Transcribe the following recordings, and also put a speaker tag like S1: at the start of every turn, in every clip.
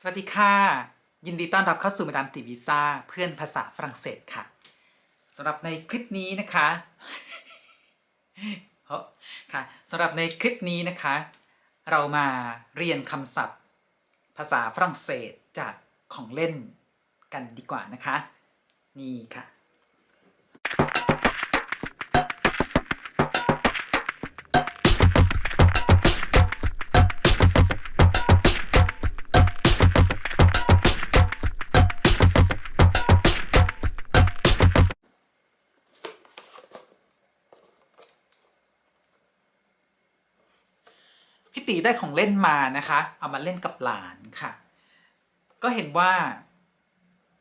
S1: สวัสดีค่ะ ยินดีต้อนรับเข้าสู่มาดามติวีซ่าเพื่อนภาษาฝรั่งเศสค่ะสำหรับในคลิปนี้นะคะเฮ้ค่ะสำหรับในคลิปนี้นะคะ เรามาเรียนคำศัพท์ ภาษาฝรั่งเศสจากของเล่นกันดีกว่านะคะ นี่ค่ะ ได้ของเล่นมานะคะ เอามาเล่นกับหลานค่ะ ก็เห็นว่า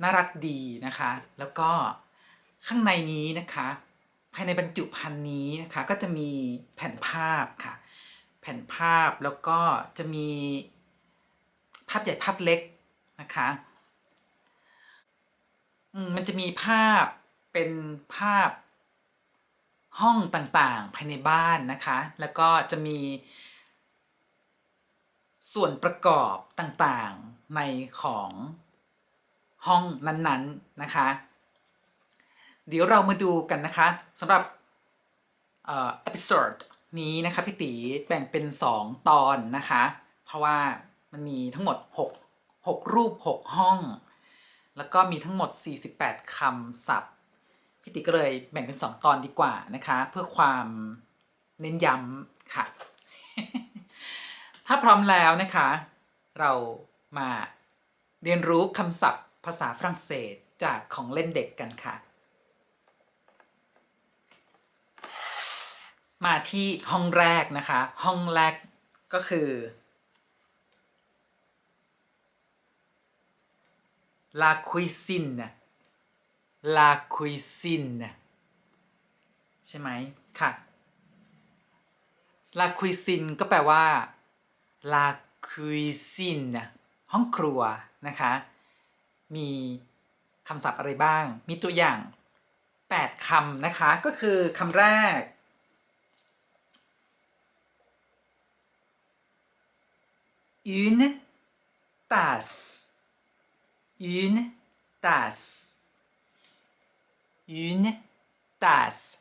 S1: น่ารักดีนะคะ แล้วก็ข้างในนี้นะคะ ภายในบรรจุภัณฑ์นี้นะคะ ก็จะมีแผ่นภาพค่ะ แผ่นภาพแล้วก็จะมีภาพใหญ่ภาพเล็กนะคะอืมมันจะมีภาพเป็นภาพห้องต่างๆ ภายในบ้านนะคะ แล้วก็จะมี ส่วนประกอบต่างๆในของห้องนั้นๆนะคะ เดี๋ยวเรามาดูกันนะคะสำหรับเอ่อ episode นี้นะคะพี่ตีแบ่งเป็น 2 ตอนนะคะ เพราะว่ามันมีทั้งหมด 6 6 รูป 6 ห้อง แล้วก็มีทั้งหมด 48 คำศัพท์พี่ติก็เลยแบ่งเป็น 2 ตอนดีกว่านะคะ เพื่อความเน้นย้ำค่ะ ถ้าพร้อมแล้วนะคะ เรามาเรียนรู้คำศัพท์ภาษาฝรั่งเศสจากของเล่นเด็กกันค่ะ มาที่ห้องแรกนะคะ ห้องแรกก็คือ la cuisine la cuisine ใช่ไหมค่ะ la cuisine ก็แปลว่า la cuisine ห้องครัวนะคะ มีคำศัพท์อะไรบ้าง มีตัวอย่าง 8คำนะคะ ก็คือคำแรก une tasse une tasse une tasse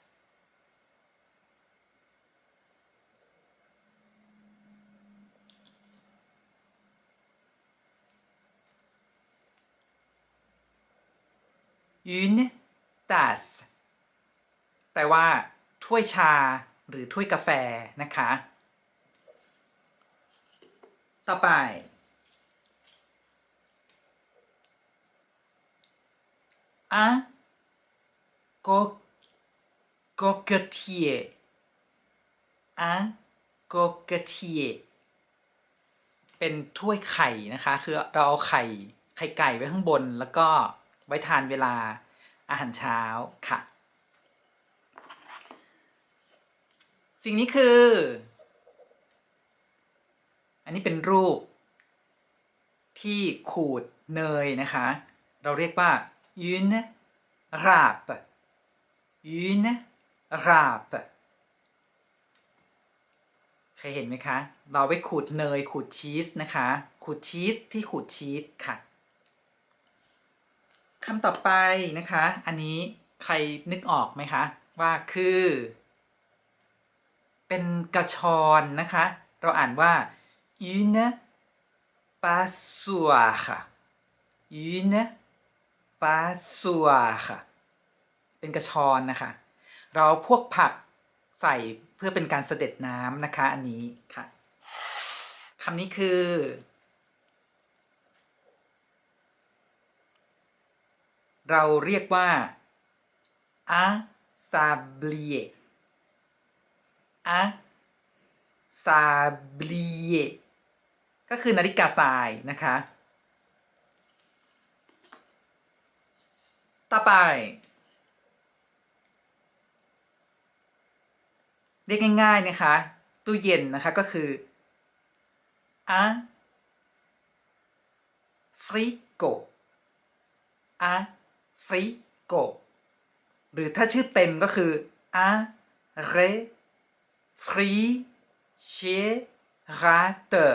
S1: une tasse แปลว่า ถ้วยชาหรือถ้วยกาแฟนะคะ ต่อไป un co coquetier un coquetier เป็นถ้วยไข่นะคะ คือเราเอาไข่ไข่ไก่ไว้ข้างบนแล้วก็ ไว้ทานเวลาอาหารเช้าค่ะ สิ่งนี้คือ อันนี้เป็นรูป ที่ขูดเนยนะคะ เราเรียกว่า une râpe une râpe เคยเห็นไหมคะ เราไว้ขูดเนยขูดชีสนะคะ ขูดชีสที่ขูดชีสค่ะ คำต่อไปนะคะ อันนี้ใครนึกออกไหมคะ ว่าคือ เป็นกระชอนนะคะ เราอ่านว่า une passoire une passoire เป็นกระชอนนะคะ เราเอาพวกผักใส่เพื่อเป็นการเสด็จน้ำนะคะ อันนี้ค่ะคำนี้คือ เราเรียกว่า un sablier un sablier ก็คือนาฬิกาทรายนะคะ ต่อไป เรียกง่ายๆนะคะ ตู้เย็นนะคะก็คือ un frigo un frigo หรือถ้าชื่อเต็มก็คือ un réfrigérateur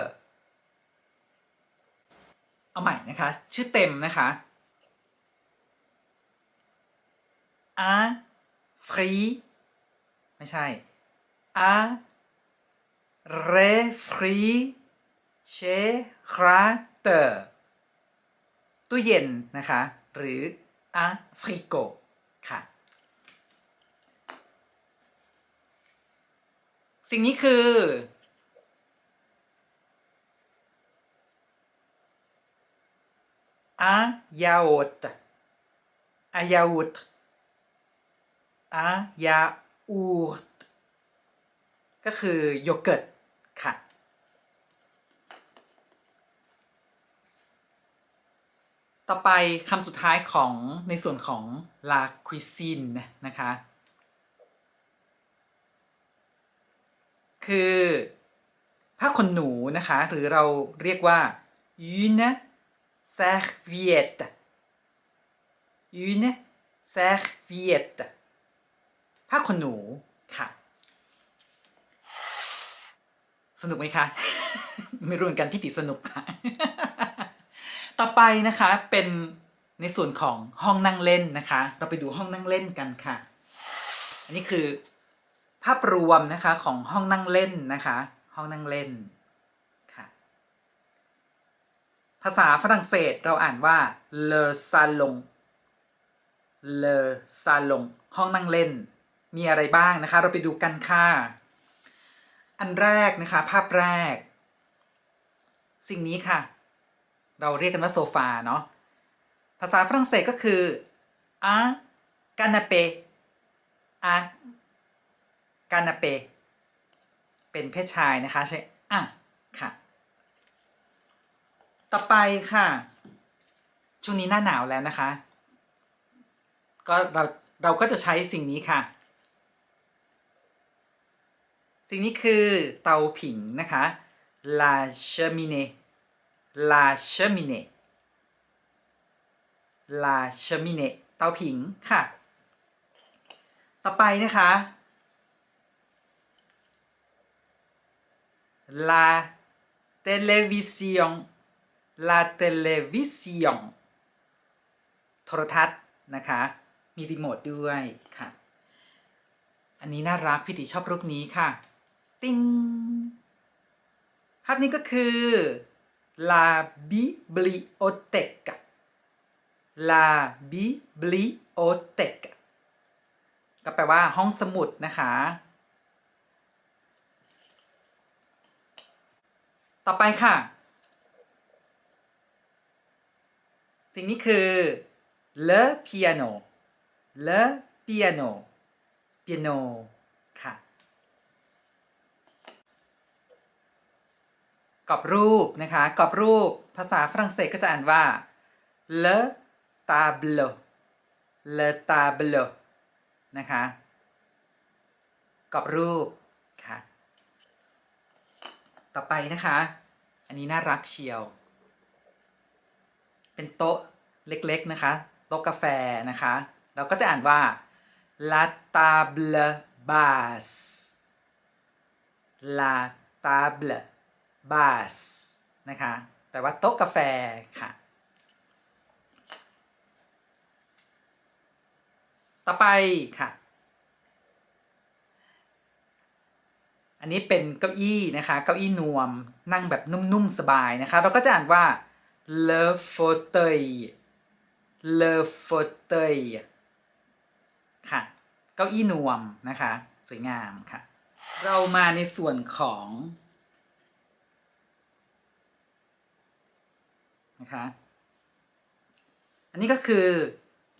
S1: เอาใหม่นะคะ ชื่อเต็มนะคะ a f r i ไม่ใช่ a refrigerator ตู้เย็นนะคะ หรือ อะฟริโกค่ะ สิ่งนี้คือ อายาอุตอายาอุตอายาอูตก็คือโยเกิร์ตค่ะ ต่อไปคำสุดท้ายของในส่วนของ la cuisine นะคะ คือผ้าขนหนูนะคะ หรือเราเรียกว่า une serviette une serviette ผ้าขนหนูค่ะ สนุกไหมคะ ไม่รู้เหมือนกันพี่ติสนุกค่ะ ต่อไปนะคะเป็นในส่วนของห้องนั่งเล่นนะคะ เราไปดูห้องนั่งเล่นกันค่ะ อันนี้คือ ภาพรวมนะคะของห้องนั่งเล่นนะคะ ห้องนั่งเล่นค่ะ ภาษาฝรั่งเศสเราอ่านว่า le salon le salon ห้องนั่งเล่น มีอะไรบ้างนะคะ เราไปดูกันค่ะ อันแรกนะคะ ภาพแรก สิ่งนี้ค่ะ เราเรียกกันว่าโซฟาเนาะภาษาฝรั่งเศสก็คือ un canapé un canapé เป็นเพศชายนะคะใช้อะค่ะ ต่อไปค่ะ ช่วงนี้หน้าหนาวแล้วนะคะ ก็เราเราก็จะใช้สิ่งนี้ค่ะ สิ่งนี้คือเตาผิงนะคะ la cheminée la cheminée la cheminée เตาผิงค่ะ ต่อไปนะคะ la télévision la télévision โทรทัศน์นะคะ มีรีโมทด้วยค่ะ อันนี้น่ารักพี่ติชอบรูปนี้ค่ะ ติ้งภาพนี้ก็คือ la biblioteca la biblioteca ก็แปลว่าห้องสมุดนะคะ ต่อไปค่ะ สิ่งนี้คือ le piano le piano piano ค่ะ กรอบรูปนะคะกรอบรูปภาษาฝรั่งเศสก็จะอ่านว่า le tableau le tableau นะคะกรอบรูปค่ะ ต่อไปนะคะ อันนี้น่ารักเชียว เป็นโต๊ะเล็กๆนะคะ โต๊ะกาแฟนะคะ เราก็จะอ่านว่า la table basse la table basse นะคะแปลว่าโต๊ะกาแฟค่ะ ต่อไปค่ะ อันนี้เป็นเก้าอี้นะคะเก้าอี้นวมนั่งแบบนุ่มๆสบายนะคะ เราก็จะอ่านว่า le fauteuil le fauteuil ค่ะ เก้าอี้นวมนะคะ สวยงามค่ะ เรามาในส่วนของ นะคะ อันนี้ก็คือ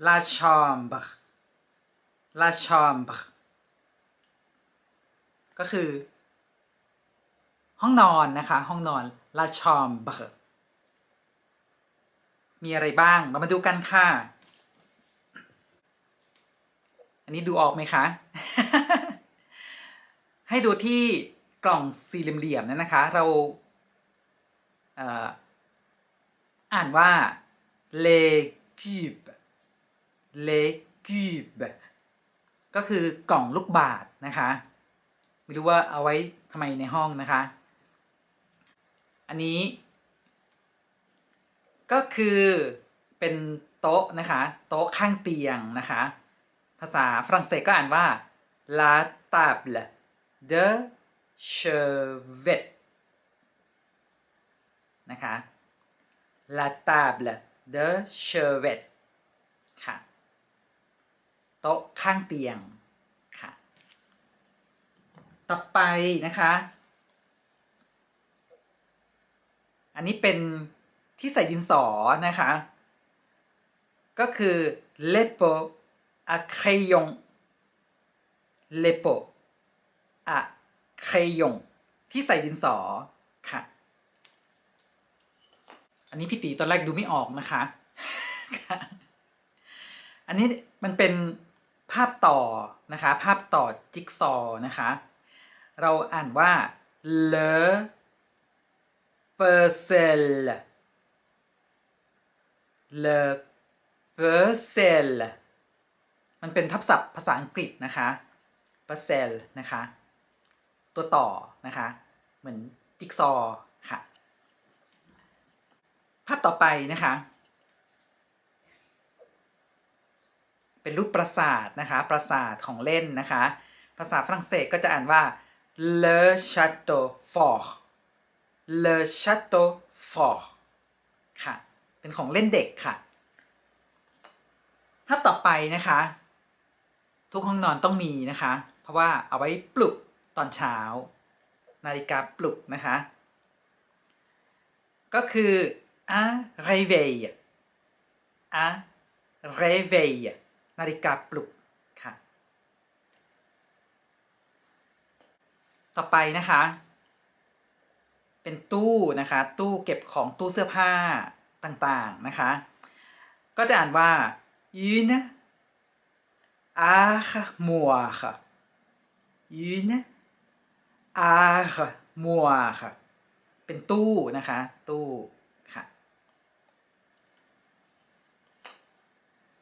S1: la chambre la chambre ก็คือ ห้องนอนนะคะ ห้องนอน la chambre มีอะไรบ้าง เรามาดูกันค่ะ อันนี้ดูออกไหมคะ ให้ดูที่กล่องสี่เหลี่ยมๆนั่นนะคะ เราเอ่านว่า les cubes les cubes ก็คือกล่องลูกบาศก์นะคะ ไม่รู้ว่าเอาไว้ทำไมในห้องนะคะ อันนี้ ก็คือเป็นโต๊ะนะคะ โต๊ะข้างเตียงนะคะ ภาษาฝรั่งเศสก็อ่านว่า la table de chevet นะคะ la table de chevet ค่ะ โต๊ะข้างเตียง ค่ะ ต่อไปนะคะ อันนี้เป็นที่ใส่ดินสอนะคะ ก็คือ lepo à crayon lepo à crayon ที่ใส่ดินสอค่ะ อันนี้พี่ตีตอนแรกดูไม่ออกนะคะ อันนี้มันเป็นภาพต่อนะคะ ภาพต่อจิ๊กซอนะคะ เราอ่านว่า le puzzle le puzzle มันเป็นทับศัพท์ภาษาอังกฤษนะคะ puzzle นะคะ ตัวต่อนะคะ เหมือนจิ๊กซอว์ค่ะาพต่อไปนะคะ เป็นรูปปราสาทนะคะ ปราสาทของเล่นนะคะ ภาษาฝรั่งเศสก็จะอ่านว่า le château fort le château fort ค่ะ เป็นของเล่นเด็กค่ะ ภาพต่อไปนะคะ ทุกห้องนอนต้องมีนะคะ เพราะว่าเอาไว้ปลุกตอนเช้า นาฬิกาปลุกนะคะ ก็คือ un réveil un réveil นาฬิกาปลุกค่ะ ต่อไปนะคะ เป็นตู้นะคะ ตู้เก็บของตู้เสื้อผ้าต่างๆนะคะ ก็จะอ่านว่า une armoire une armoire เป็นตู้นะคะ ตู้ค่ะ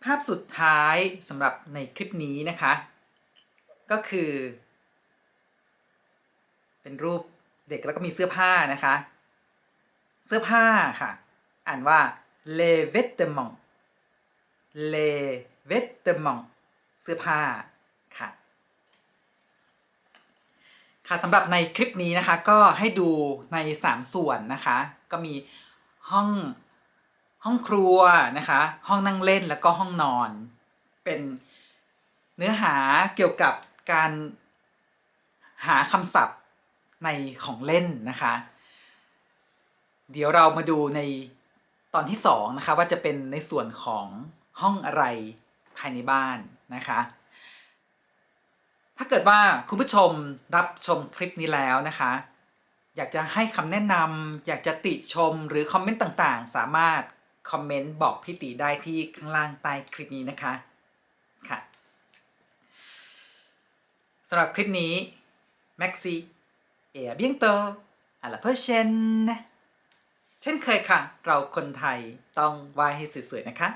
S1: ภาพสุดท้ายสำหรับในคลิปนี้นะคะ ก็คือ เป็นรูปเด็กแล้วก็มีเสื้อผ้านะคะ เสื้อผ้าค่ะ อ่านว่า les vêtements les vêtements เสื้อผ้าค่ะค่ะสำหรับในคลิปนี้นะคะก็ให้ดูใน 3 ส่วนนะคะ ก็มีห้อง ห้องครัวนะคะ ห้องนั่งเล่นแล้วก็ห้องนอน เป็นเนื้อหาเกี่ยวกับการหาคำศัพท์ในของเล่นนะคะ เดี๋ยวเรามาดูในตอนที่2นะคะว่าจะเป็นในส่วนของห้องอะไรภายในบ้านนะคะ ถ้าเกิดว่าคุณผู้ชมรับชมคลิปนี้แล้วนะคะ อยากจะให้คำแนะนำอยากจะติชมหรือคอมเมนต์ต่างๆ สามารถ คอมเมนต์บอกพี่ตีได้ที่ข้างล่างใต้คลิปนี้นะคะค่ะสำหรับคลิปนี้แม็กซี่เอ๋เบียงโตอาลาเพอร์เชนเช่นเคยค่ะ เราคนไทยต้องไหว้ให้สวยๆนะคะ